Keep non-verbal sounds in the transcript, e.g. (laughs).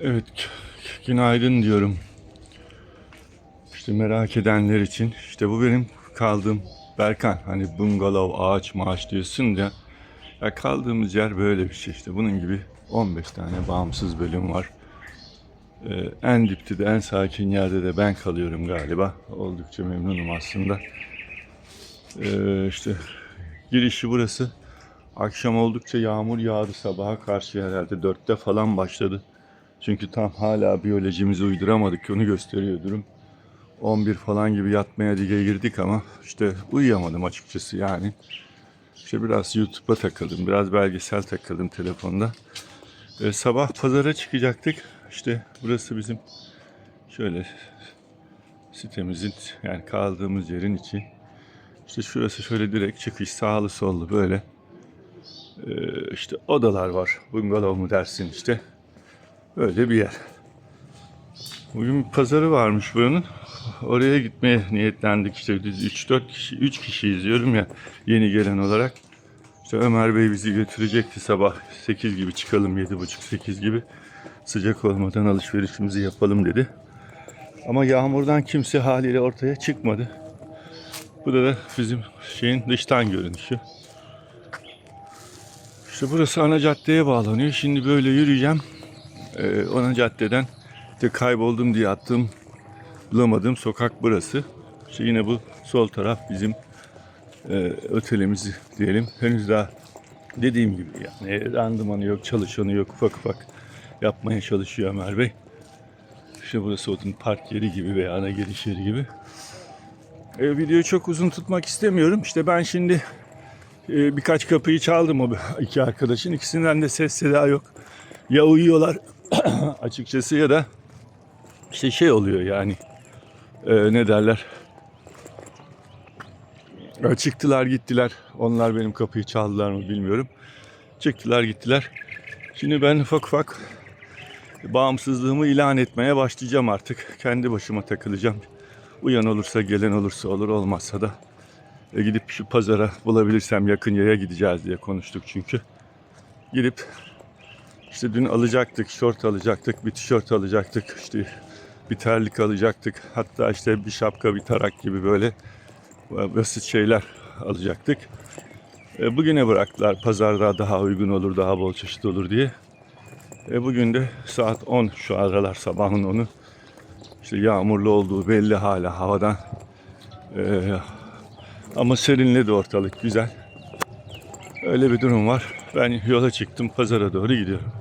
Evet, günaydın diyorum. İşte merak edenler için. İşte bu benim kaldığım Berkan. Hani bungalov, ağaç maaş diyorsun ya. Ya kaldığımız yer böyle bir şey işte. Bunun gibi 15 tane bağımsız bölüm var. Ee, en dipte de en sakin yerde de ben kalıyorum galiba. Oldukça memnunum aslında. Ee, işte girişi burası. Akşam oldukça yağmur yağdı sabaha karşı herhalde dörtte falan başladı. Çünkü tam hala biyolojimizi uyduramadık onu gösteriyor durum. 11 falan gibi yatmaya dige girdik ama işte uyuyamadım açıkçası yani. İşte biraz YouTube'a takıldım, biraz belgesel takıldım telefonda. Ee, sabah pazara çıkacaktık. İşte burası bizim şöyle sitemizin yani kaldığımız yerin içi. İşte şurası şöyle direkt çıkış sağlı sollu böyle. Ee, işte odalar var. Bungalov mu dersin işte. Öyle bir yer. Bugün bir pazarı varmış buranın. Oraya gitmeye niyetlendik işte biz 3-4 kişi, 3 kişi izliyorum ya yeni gelen olarak. İşte Ömer Bey bizi götürecekti sabah 8 gibi çıkalım 7.30-8 gibi. Sıcak olmadan alışverişimizi yapalım dedi. Ama yağmurdan kimse haliyle ortaya çıkmadı. Bu da, da bizim şeyin dıştan görünüşü. İşte burası ana caddeye bağlanıyor. Şimdi böyle yürüyeceğim. Ee, ana caddeden işte kayboldum diye attığım bulamadığım sokak burası. İşte yine bu sol taraf bizim e, otelimizi diyelim. Henüz daha dediğim gibi yani randımanı yok, çalışanı yok ufak ufak yapmaya çalışıyor Ömer Bey. İşte burası onun park yeri gibi veya ana giriş yeri gibi. E, videoyu çok uzun tutmak istemiyorum. İşte ben şimdi e, birkaç kapıyı çaldım o (laughs) iki arkadaşın. İkisinden de ses seda yok. Ya uyuyorlar (coughs) açıkçası ya da işte şey oluyor yani e, ne derler çıktılar gittiler. Onlar benim kapıyı çaldılar mı bilmiyorum. Çıktılar gittiler. Şimdi ben ufak ufak bağımsızlığımı ilan etmeye başlayacağım artık. Kendi başıma takılacağım. Uyan olursa gelen olursa olur olmazsa da e, gidip şu pazara bulabilirsem yakın yere gideceğiz diye konuştuk çünkü. Gidip işte dün alacaktık, şort alacaktık, bir tişört alacaktık, işte bir terlik alacaktık. Hatta işte bir şapka, bir tarak gibi böyle basit şeyler alacaktık. E, bugüne bıraktılar pazarda daha uygun olur, daha bol çeşit olur diye. E, bugün de saat 10 şu aralar sabahın 10'u. İşte yağmurlu olduğu belli hala havadan. E, ama serinledi ortalık güzel. Öyle bir durum var. Ben yola çıktım pazara doğru gidiyorum.